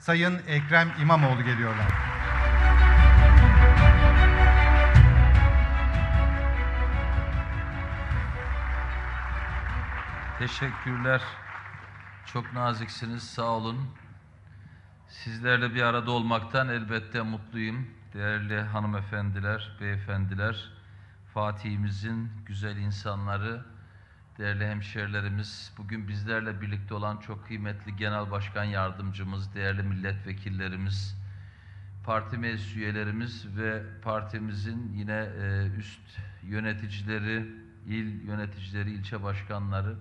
Sayın Ekrem İmamoğlu geliyorlar. Teşekkürler. Çok naziksiniz. Sağ olun. Sizlerle bir arada olmaktan elbette mutluyum. Değerli hanımefendiler, beyefendiler, Fatih'imizin güzel insanları, değerli hemşerilerimiz, bugün bizlerle birlikte olan çok kıymetli Genel Başkan Yardımcımız, değerli milletvekillerimiz, parti meclis üyelerimiz ve partimizin yine e, üst yöneticileri, il yöneticileri, ilçe başkanları,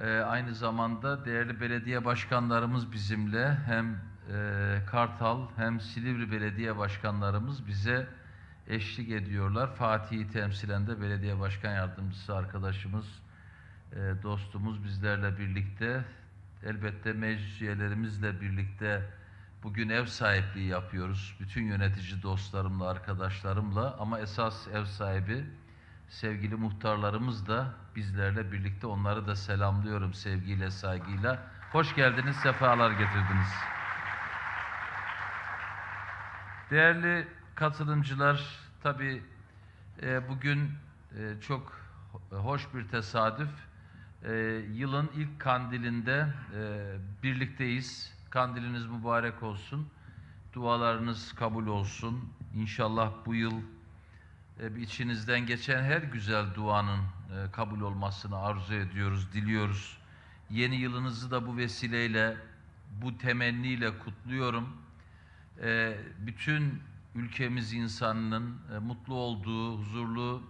ee, aynı zamanda değerli belediye başkanlarımız bizimle. Hem e, Kartal hem Silivri belediye başkanlarımız bize eşlik ediyorlar. Fatih'i temsilen de belediye başkan yardımcısı arkadaşımız, e, dostumuz bizlerle birlikte. Elbette meclis üyelerimizle birlikte bugün ev sahipliği yapıyoruz. Bütün yönetici dostlarımla, arkadaşlarımla ama esas ev sahibi sevgili muhtarlarımız da bizlerle birlikte onları da selamlıyorum sevgiyle, saygıyla. Hoş geldiniz, sefalar getirdiniz. Değerli katılımcılar, tabii e, bugün e, çok hoş bir tesadüf. E, yılın ilk kandilinde e, birlikteyiz. Kandiliniz mübarek olsun. Dualarınız kabul olsun. İnşallah bu yıl e, içinizden geçen her güzel duanın e, kabul olmasını arzu ediyoruz, diliyoruz. Yeni yılınızı da bu vesileyle, bu temenniyle kutluyorum. E, bütün ülkemiz insanının e, mutlu olduğu, huzurlu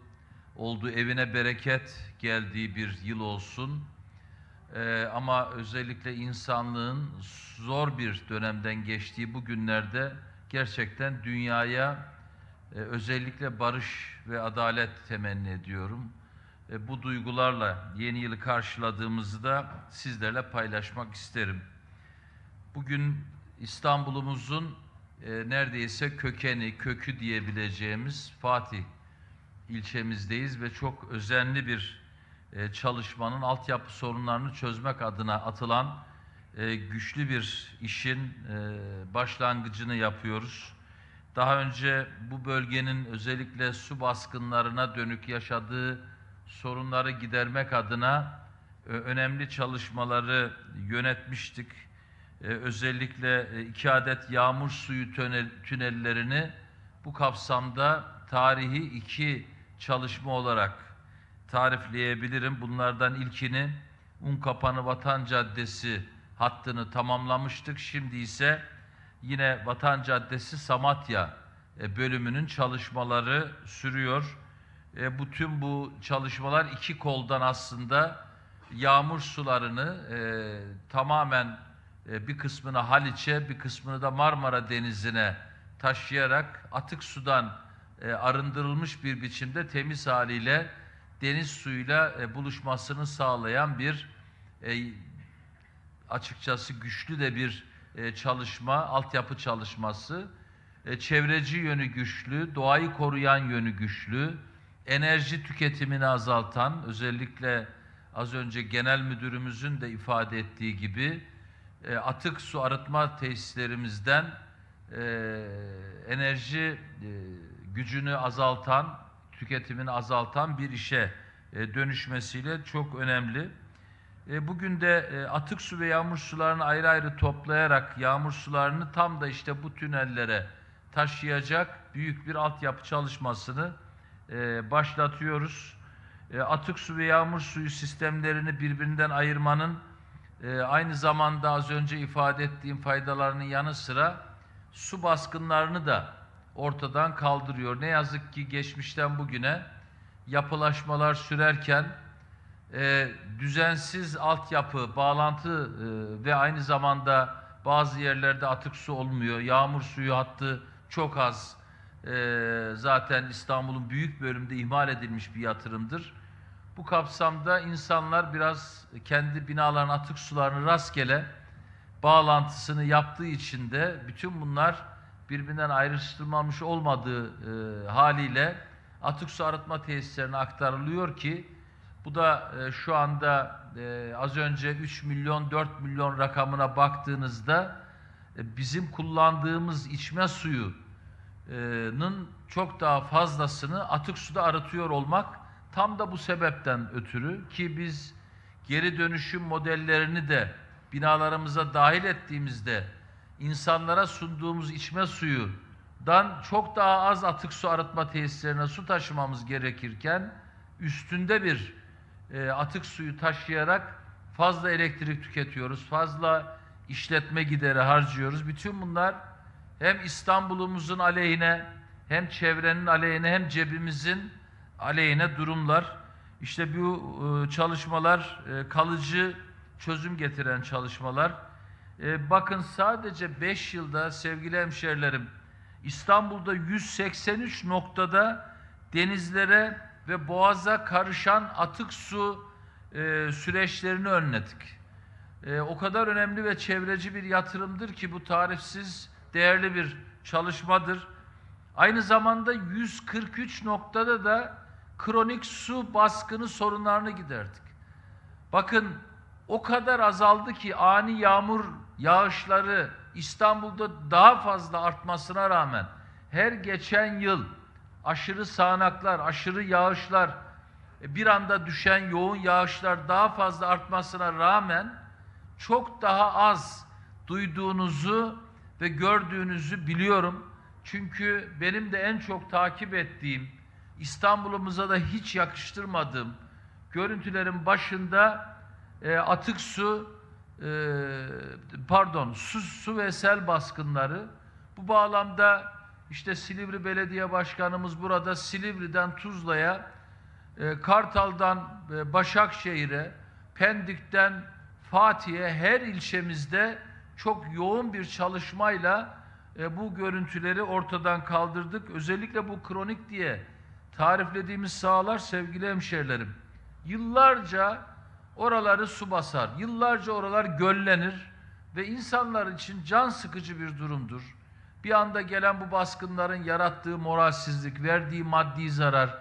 olduğu, evine bereket geldiği bir yıl olsun. E, ama özellikle insanlığın zor bir dönemden geçtiği bu günlerde gerçekten dünyaya ee, özellikle barış ve adalet temenni ediyorum. E, bu duygularla yeni yılı karşıladığımızı da sizlerle paylaşmak isterim. Bugün İstanbul'umuzun e, neredeyse kökeni, kökü diyebileceğimiz Fatih ilçemizdeyiz ve çok özenli bir e, çalışmanın altyapı sorunlarını çözmek adına atılan e, güçlü bir işin e, başlangıcını yapıyoruz. Daha önce bu bölgenin özellikle su baskınlarına dönük yaşadığı sorunları gidermek adına e, önemli çalışmaları yönetmiştik. E, özellikle e, iki adet yağmur suyu tünel, tünellerini bu kapsamda tarihi iki çalışma olarak tarifleyebilirim. Bunlardan ilkini Unkapanı Vatan Caddesi hattını tamamlamıştık. Şimdi ise yine Vatan Caddesi Samatya e, bölümünün çalışmaları sürüyor. E, bütün bu çalışmalar iki koldan aslında yağmur sularını tamamen bir kısmını Haliç'e, bir kısmını da Marmara Denizi'ne taşıyarak atık sudan e, arındırılmış bir biçimde temiz haliyle deniz suyuyla e, buluşmasını sağlayan bir e, açıkçası güçlü de bir e, çalışma, altyapı çalışması, e, çevreci yönü güçlü, doğayı koruyan yönü güçlü, enerji tüketimini azaltan, özellikle az önce genel müdürümüzün de ifade ettiği gibi e, atık su arıtma tesislerimizden enerji gücünü azaltan, tüketimini azaltan bir işe dönüşmesiyle çok önemli. E, bugün de e, atık su ve yağmur sularını ayrı ayrı toplayarak yağmur sularını tam da işte bu tünellere taşıyacak büyük bir altyapı çalışmasını e, başlatıyoruz. Atık su ve yağmur suyu sistemlerini birbirinden ayırmanın aynı zamanda az önce ifade ettiğim faydalarının yanı sıra su baskınlarını da ortadan kaldırıyor. Ne yazık ki geçmişten bugüne yapılaşmalar sürerken e, düzensiz altyapı, bağlantı e, ve aynı zamanda bazı yerlerde atık su olmuyor. Yağmur suyu hattı çok az. E, zaten İstanbul'un büyük bölümünde ihmal edilmiş bir yatırımdır. Bu kapsamda insanlar biraz kendi binaların atık sularını rastgele bağlantısını yaptığı için de bütün bunlar birbirinden ayrıştırılmamış olmadığı e, haliyle atık su arıtma tesislerine aktarılıyor ki bu da e, şu anda e, az önce 3 milyon 4 milyon rakamına baktığınızda e, bizim kullandığımız içme suyunun çok daha fazlasını atık suda arıtıyor olmak tam da bu sebepten ötürü ki biz geri dönüşüm modellerini de binalarımıza dahil ettiğimizde insanlara sunduğumuz içme suyundan çok daha az atık su arıtma tesislerine su taşımamız gerekirken üstünde bir e, atık suyu taşıyarak fazla elektrik tüketiyoruz, fazla işletme gideri harcıyoruz. Bütün bunlar hem İstanbul'umuzun aleyhine, hem çevrenin aleyhine, hem cebimizin aleyhine durumlar. İşte bu e, çalışmalar e, kalıcı çözüm getiren çalışmalar. E, bakın sadece 5 yılda sevgili hemşerilerim İstanbul'da 183 noktada denizlere ve boğaza karışan atık su süreçlerini önledik. O kadar önemli ve çevreci bir yatırımdır ki bu tarifsiz değerli bir çalışmadır. Aynı zamanda 143 noktada da kronik su baskını sorunlarını giderdik. Bakın o kadar azaldı ki ani yağmur yağışları İstanbul'da daha fazla artmasına rağmen her geçen yıl aşırı sağanaklar, aşırı yağışlar, e, bir anda düşen yoğun yağışlar daha fazla artmasına rağmen çok daha az duyduğunuzu ve gördüğünüzü biliyorum. Çünkü benim de en çok takip ettiğim, İstanbul'umuza da hiç yakıştırmadığım görüntülerin başında e, atık su, e, pardon, su, su ve sel baskınları. Bu bağlamda işte Silivri Belediye Başkanımız burada Silivri'den Tuzla'ya, e, Kartal'dan e, Başakşehir'e, Pendik'ten Fatih'e her ilçemizde çok yoğun bir çalışmayla e, bu görüntüleri ortadan kaldırdık. Özellikle bu kronik diye tariflediğimiz sahalar sevgili hemşerilerim. Yıllarca oraları su basar, yıllarca oralar göllenir ve insanlar için can sıkıcı bir durumdur. Bir anda gelen bu baskınların yarattığı moralsizlik, verdiği maddi zarar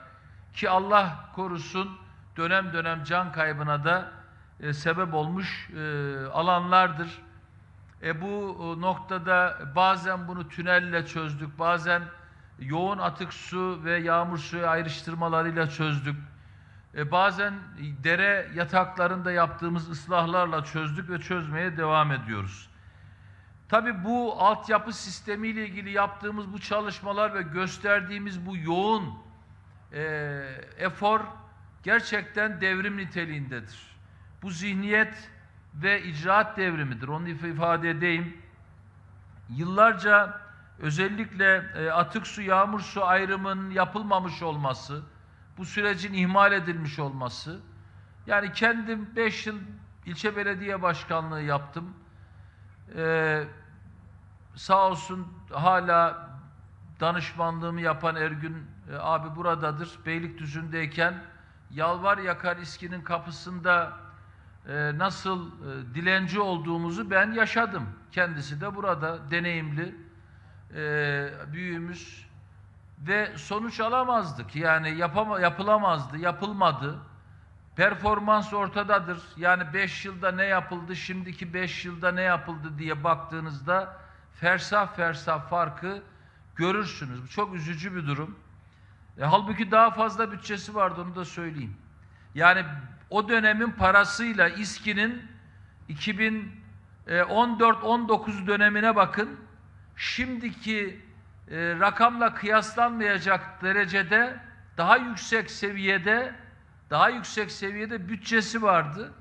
ki Allah korusun dönem dönem can kaybına da e, sebep olmuş e, alanlardır. E bu e, noktada bazen bunu tünelle çözdük, bazen yoğun atık su ve yağmur suyu ayrıştırmalarıyla çözdük. E, bazen dere yataklarında yaptığımız ıslahlarla çözdük ve çözmeye devam ediyoruz. Tabii bu altyapı sistemiyle ilgili yaptığımız bu çalışmalar ve gösterdiğimiz bu yoğun e, efor gerçekten devrim niteliğindedir. Bu zihniyet ve icraat devrimidir. Onu if- ifade edeyim. Yıllarca özellikle e, atık su, yağmur su ayrımının yapılmamış olması, bu sürecin ihmal edilmiş olması. Yani kendim 5 yıl ilçe belediye başkanlığı yaptım. Ee, sağ olsun hala danışmanlığımı yapan Ergün e, abi buradadır. Beylikdüzü'ndeyken Yalvar Yakar İSKİ'nin kapısında e, nasıl e, dilenci olduğumuzu ben yaşadım. Kendisi de burada deneyimli e, büyüğümüz ve sonuç alamazdık. Yani yapama, yapılamazdı, yapılmadı. Performans ortadadır. Yani 5 yılda ne yapıldı, şimdiki 5 yılda ne yapıldı diye baktığınızda fersah fersah farkı görürsünüz. Bu çok üzücü bir durum. E, halbuki daha fazla bütçesi vardı onu da söyleyeyim. Yani o dönemin parasıyla İSKİ'nin 2014-19 dönemine bakın. Şimdiki e, rakamla kıyaslanmayacak derecede daha yüksek seviyede daha yüksek seviyede bütçesi vardı.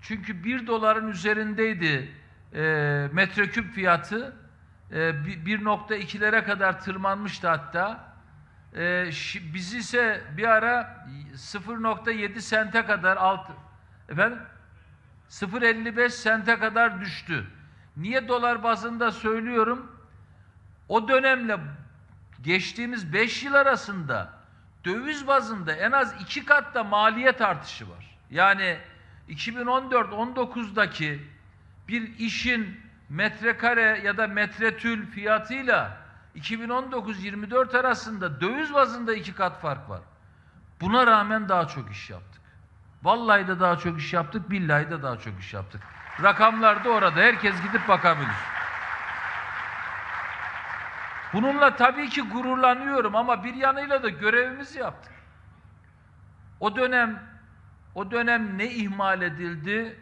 Çünkü 1 doların üzerindeydi e, metreküp fiyatı. E, bi- 1.2'lere kadar tırmanmıştı hatta. E, biz ise bir ara 0.7 sente kadar alt efendim 0.55 sente kadar düştü. Niye dolar bazında söylüyorum? O dönemle geçtiğimiz 5 yıl arasında döviz bazında en az iki katta maliyet artışı var. Yani 2014-19'daki bir işin metrekare ya da metretül fiyatıyla 2019-24 arasında döviz bazında iki kat fark var. Buna rağmen daha çok iş yaptık. Vallahi de daha çok iş yaptık, billahi de daha çok iş yaptık. Rakamlar da orada. Herkes gidip bakabilir. Bununla tabii ki gururlanıyorum ama bir yanıyla da görevimizi yaptık. O dönem o dönem ne ihmal edildi?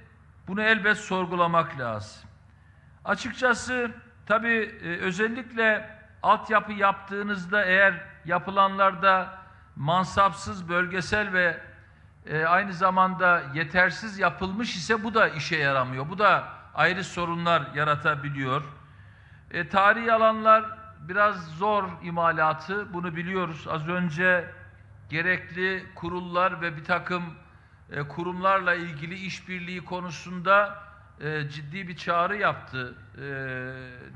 Bunu elbet sorgulamak lazım. Açıkçası tabii e, özellikle altyapı yaptığınızda eğer yapılanlarda mansapsız, bölgesel ve e, aynı zamanda yetersiz yapılmış ise bu da işe yaramıyor. Bu da ayrı sorunlar yaratabiliyor. E, tarihi alanlar biraz zor imalatı, bunu biliyoruz. Az önce gerekli kurullar ve bir takım e, kurumlarla ilgili işbirliği konusunda e, ciddi bir çağrı yaptı. E,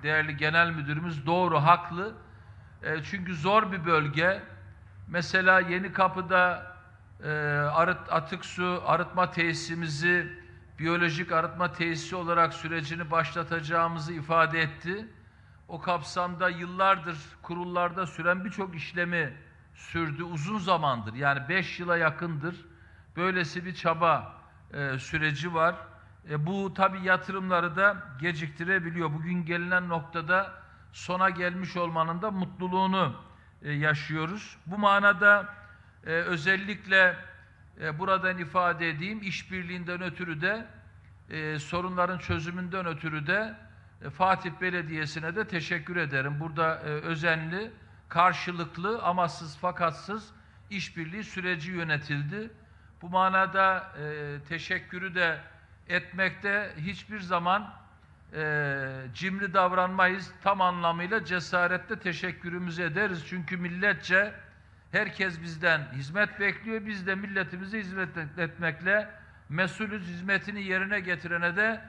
değerli genel müdürümüz doğru, haklı. E, çünkü zor bir bölge. Mesela Yeni Kapı'da e, arıt, atık su arıtma tesisimizi biyolojik arıtma tesisi olarak sürecini başlatacağımızı ifade etti. O kapsamda yıllardır kurullarda süren birçok işlemi sürdü uzun zamandır. Yani 5 yıla yakındır. Böylesi bir çaba e, süreci var. E, bu tabi yatırımları da geciktirebiliyor. Bugün gelinen noktada sona gelmiş olmanın da mutluluğunu e, yaşıyoruz. Bu manada e, özellikle e, buradan ifade edeyim işbirliğinden ötürü de e, sorunların çözümünden ötürü de Fatih Belediyesi'ne de teşekkür ederim. Burada e, özenli, karşılıklı, amasız fakatsız işbirliği süreci yönetildi. Bu manada e, teşekkürü de etmekte hiçbir zaman e, cimri davranmayız. Tam anlamıyla cesaretle teşekkürümüzü ederiz. Çünkü milletçe herkes bizden hizmet bekliyor. Biz de milletimize hizmet etmekle mesulüz hizmetini yerine getirene de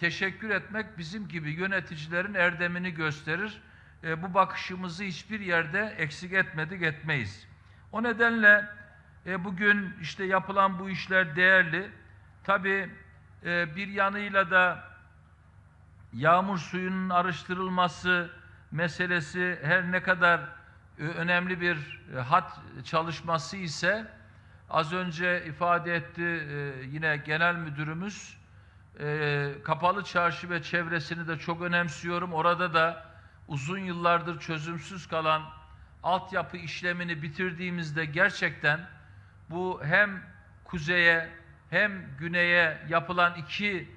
teşekkür etmek bizim gibi yöneticilerin erdemini gösterir. E, bu bakışımızı hiçbir yerde eksik etmedik, etmeyiz. O nedenle e, bugün işte yapılan bu işler değerli. Tabii e, bir yanıyla da yağmur suyunun arıştırılması meselesi her ne kadar e, önemli bir e, hat çalışması ise az önce ifade etti e, yine genel müdürümüz e, kapalı çarşı ve çevresini de çok önemsiyorum. Orada da uzun yıllardır çözümsüz kalan altyapı işlemini bitirdiğimizde gerçekten bu hem kuzeye hem güneye yapılan iki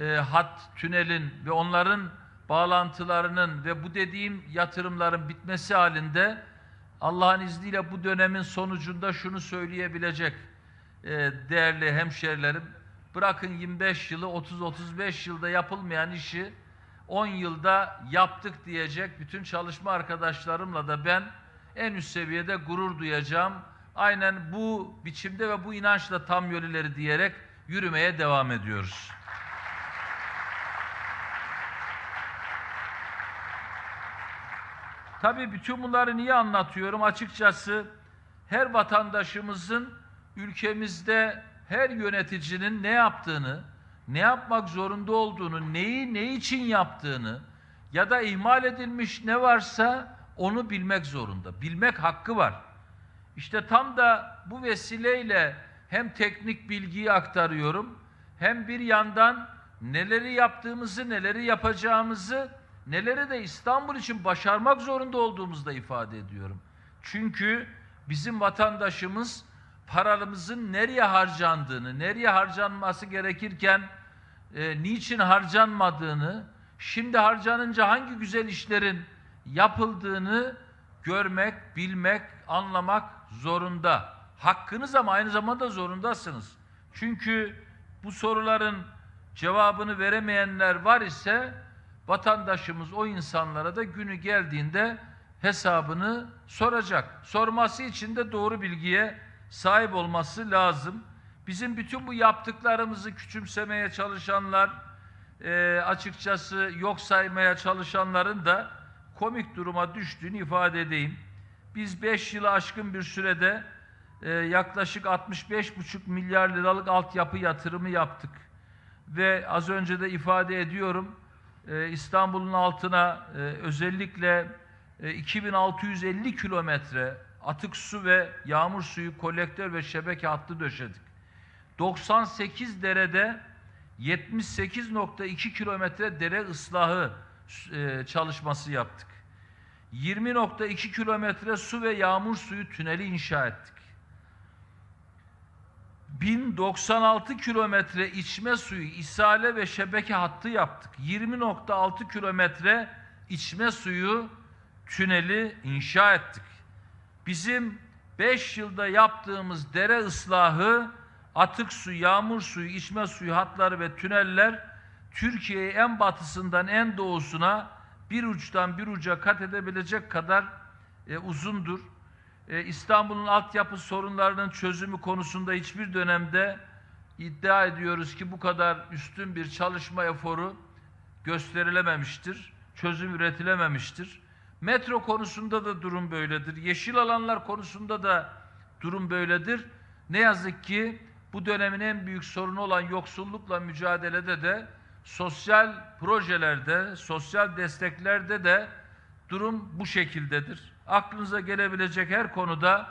e, hat tünelin ve onların bağlantılarının ve bu dediğim yatırımların bitmesi halinde Allah'ın izniyle bu dönemin sonucunda şunu söyleyebilecek e, değerli hemşerilerim. Bırakın 25 yılı 30-35 yılda yapılmayan işi 10 yılda yaptık diyecek bütün çalışma arkadaşlarımla da ben en üst seviyede gurur duyacağım. Aynen bu biçimde ve bu inançla tam yol diyerek yürümeye devam ediyoruz. Tabii bütün bunları niye anlatıyorum? Açıkçası her vatandaşımızın ülkemizde her yöneticinin ne yaptığını, ne yapmak zorunda olduğunu, neyi ne için yaptığını ya da ihmal edilmiş ne varsa onu bilmek zorunda. Bilmek hakkı var. İşte tam da bu vesileyle hem teknik bilgiyi aktarıyorum hem bir yandan neleri yaptığımızı, neleri yapacağımızı, neleri de İstanbul için başarmak zorunda olduğumuzu da ifade ediyorum. Çünkü bizim vatandaşımız paramızın nereye harcandığını, nereye harcanması gerekirken e, niçin harcanmadığını, şimdi harcanınca hangi güzel işlerin yapıldığını görmek, bilmek, anlamak zorunda. Hakkınız ama aynı zamanda zorundasınız. Çünkü bu soruların cevabını veremeyenler var ise vatandaşımız o insanlara da günü geldiğinde hesabını soracak. Sorması için de doğru bilgiye sahip olması lazım. Bizim bütün bu yaptıklarımızı küçümsemeye çalışanlar, e, açıkçası yok saymaya çalışanların da komik duruma düştüğünü ifade edeyim. Biz 5 yılı aşkın bir sürede e, yaklaşık 65,5 milyar liralık altyapı yatırımı yaptık. Ve az önce de ifade ediyorum, e, İstanbul'un altına e, özellikle e, 2650 kilometre atık su ve yağmur suyu kolektör ve şebeke hattı döşedik. 98 derede 78.2 kilometre dere ıslahı e, çalışması yaptık. 20.2 kilometre su ve yağmur suyu tüneli inşa ettik. 1096 kilometre içme suyu, ishale ve şebeke hattı yaptık. 20.6 kilometre içme suyu tüneli inşa ettik. Bizim 5 yılda yaptığımız dere ıslahı, atık su, yağmur suyu, içme suyu hatları ve tüneller Türkiye'yi en batısından en doğusuna bir uçtan bir uca kat edebilecek kadar e, uzundur. E, İstanbul'un altyapı sorunlarının çözümü konusunda hiçbir dönemde iddia ediyoruz ki bu kadar üstün bir çalışma eforu gösterilememiştir. Çözüm üretilememiştir. Metro konusunda da durum böyledir. Yeşil alanlar konusunda da durum böyledir. Ne yazık ki bu dönemin en büyük sorunu olan yoksullukla mücadelede de sosyal projelerde, sosyal desteklerde de durum bu şekildedir. Aklınıza gelebilecek her konuda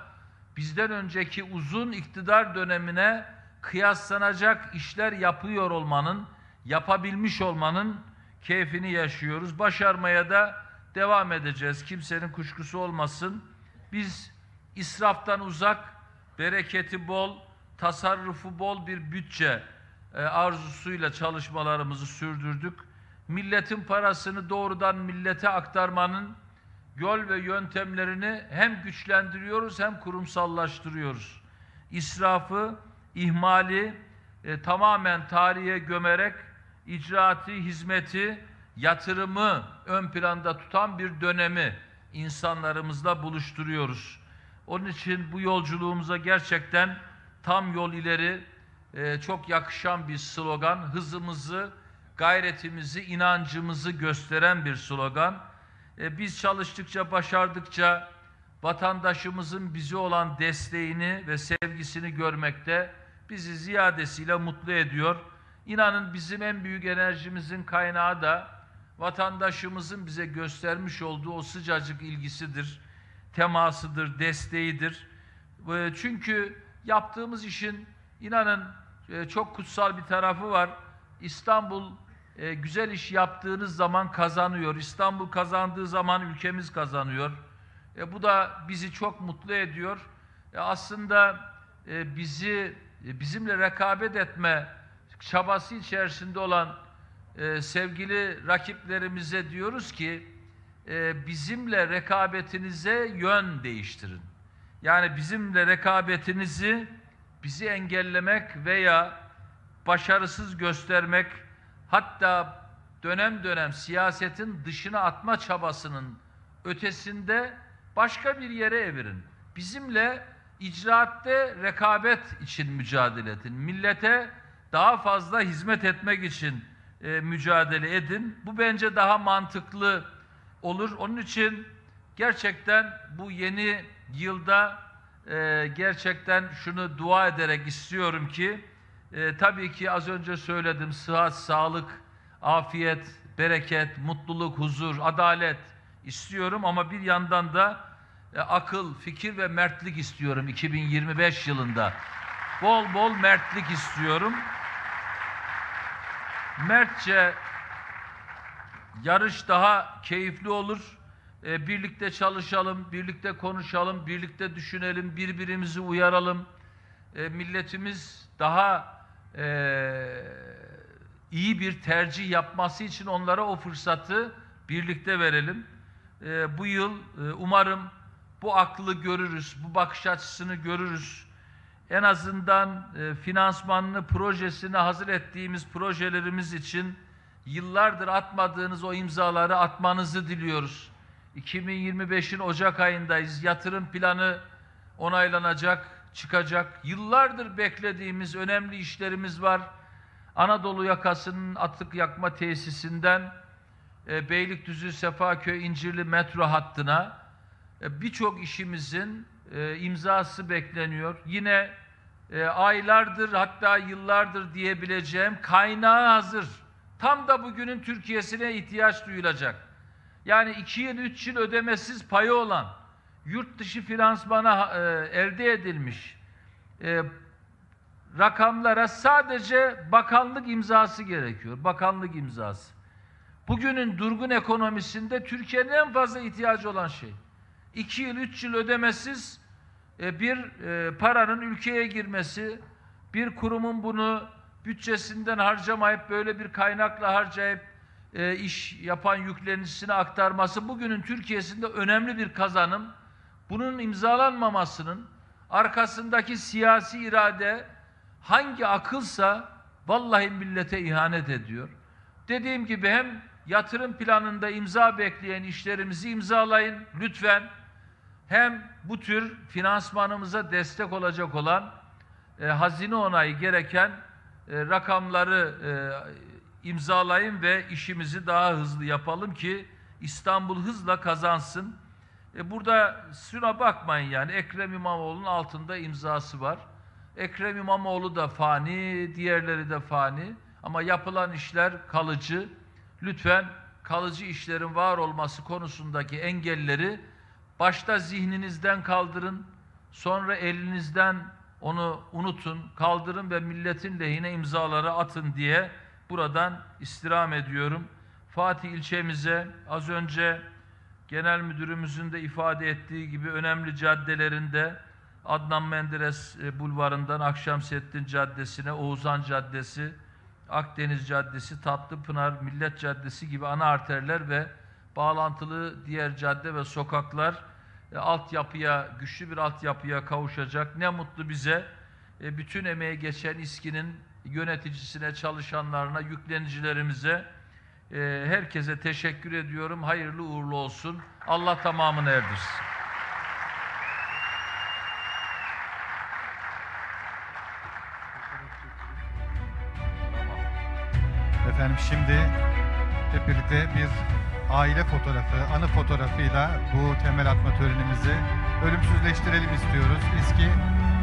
bizden önceki uzun iktidar dönemine kıyaslanacak işler yapıyor olmanın, yapabilmiş olmanın keyfini yaşıyoruz. Başarmaya da devam edeceğiz. Kimsenin kuşkusu olmasın. Biz israftan uzak, bereketi bol, tasarrufu bol bir bütçe e, arzusuyla çalışmalarımızı sürdürdük. Milletin parasını doğrudan millete aktarmanın yol ve yöntemlerini hem güçlendiriyoruz hem kurumsallaştırıyoruz. İsrafı, ihmali e, tamamen tarihe gömerek icraatı, hizmeti, yatırımı ön planda tutan bir dönemi insanlarımızla buluşturuyoruz. Onun için bu yolculuğumuza gerçekten tam yol ileri e, çok yakışan bir slogan. Hızımızı, gayretimizi, inancımızı gösteren bir slogan. E, biz çalıştıkça, başardıkça vatandaşımızın bize olan desteğini ve sevgisini görmekte bizi ziyadesiyle mutlu ediyor. İnanın bizim en büyük enerjimizin kaynağı da vatandaşımızın bize göstermiş olduğu o sıcacık ilgisidir, temasıdır, desteğidir. Çünkü yaptığımız işin inanın e, çok kutsal bir tarafı var. İstanbul e, güzel iş yaptığınız zaman kazanıyor. İstanbul kazandığı zaman ülkemiz kazanıyor. E, bu da bizi çok mutlu ediyor. Aslında bizi bizimle rekabet etme çabası içerisinde olan e, sevgili rakiplerimize diyoruz ki e, bizimle rekabetinize yön değiştirin. Yani bizimle rekabetinizi bizi engellemek veya başarısız göstermek hatta dönem dönem siyasetin dışına atma çabasının ötesinde başka bir yere evirin. Bizimle icraatte rekabet için mücadele edin. Millete daha fazla hizmet etmek için e, mücadele edin. Bu bence daha mantıklı olur. Onun için gerçekten bu yeni yılda e, gerçekten şunu dua ederek istiyorum ki e, tabii ki az önce söyledim sıhhat, sağlık, afiyet, bereket, mutluluk, huzur, adalet istiyorum ama bir yandan da e, akıl, fikir ve mertlik istiyorum 2025 yılında. Bol bol mertlik istiyorum. Mertçe yarış daha keyifli olur. E, birlikte çalışalım, birlikte konuşalım, birlikte düşünelim, birbirimizi uyaralım. E, milletimiz daha e, iyi bir tercih yapması için onlara o fırsatı birlikte verelim. E, bu yıl e, umarım bu aklı görürüz, bu bakış açısını görürüz. En azından e, finansmanını, projesini hazır ettiğimiz projelerimiz için yıllardır atmadığınız o imzaları atmanızı diliyoruz. 2025'in Ocak ayındayız. Yatırım planı onaylanacak, çıkacak. Yıllardır beklediğimiz önemli işlerimiz var. Anadolu yakasının atık yakma tesisinden e, Beylikdüzü, Sefaköy, İncirli metro hattına e, birçok işimizin e, imzası bekleniyor. Yine e, aylardır hatta yıllardır diyebileceğim kaynağı hazır. Tam da bugünün Türkiye'sine ihtiyaç duyulacak. Yani iki yıl, üç yıl ödemesiz payı olan, yurt dışı finansmana e, elde edilmiş e, rakamlara sadece bakanlık imzası gerekiyor. Bakanlık imzası. bugünün durgun ekonomisinde Türkiye'nin en fazla ihtiyacı olan şey. 2 yıl, 3 yıl ödemesiz bir e, paranın ülkeye girmesi, bir kurumun bunu bütçesinden harcamayıp böyle bir kaynakla harcayıp e, iş yapan yüklenicisine aktarması bugünün Türkiye'sinde önemli bir kazanım. Bunun imzalanmamasının arkasındaki siyasi irade hangi akılsa vallahi millete ihanet ediyor. Dediğim gibi hem yatırım planında imza bekleyen işlerimizi imzalayın lütfen. Hem bu tür finansmanımıza destek olacak olan e, hazine onayı gereken e, rakamları e, imzalayın ve işimizi daha hızlı yapalım ki İstanbul hızla kazansın. E, burada şuna bakmayın yani Ekrem İmamoğlu'nun altında imzası var. Ekrem İmamoğlu da fani, diğerleri de fani ama yapılan işler kalıcı. Lütfen kalıcı işlerin var olması konusundaki engelleri başta zihninizden kaldırın, sonra elinizden onu unutun, kaldırın ve milletin lehine imzaları atın diye buradan istirham ediyorum. Fatih ilçemize az önce genel müdürümüzün de ifade ettiği gibi önemli caddelerinde Adnan Menderes e, bulvarından Akşemseddin Caddesi'ne, Oğuzhan Caddesi, Akdeniz Caddesi, Tatlıpınar, Millet Caddesi gibi ana arterler ve bağlantılı diğer cadde ve sokaklar e, altyapıya, güçlü bir altyapıya kavuşacak. Ne mutlu bize. E, bütün emeği geçen İSKİ'nin yöneticisine, çalışanlarına, yüklenicilerimize, e, herkese teşekkür ediyorum. Hayırlı uğurlu olsun. Allah tamamını erdirsin. Efendim şimdi hep birlikte bir aile fotoğrafı, anı fotoğrafıyla bu temel atma törenimizi ölümsüzleştirelim istiyoruz. İSKİ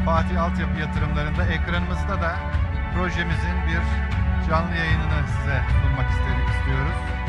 Fatih Altyapı Yatırımlarında ekranımızda da projemizin bir canlı yayınını size sunmak istedik istiyoruz.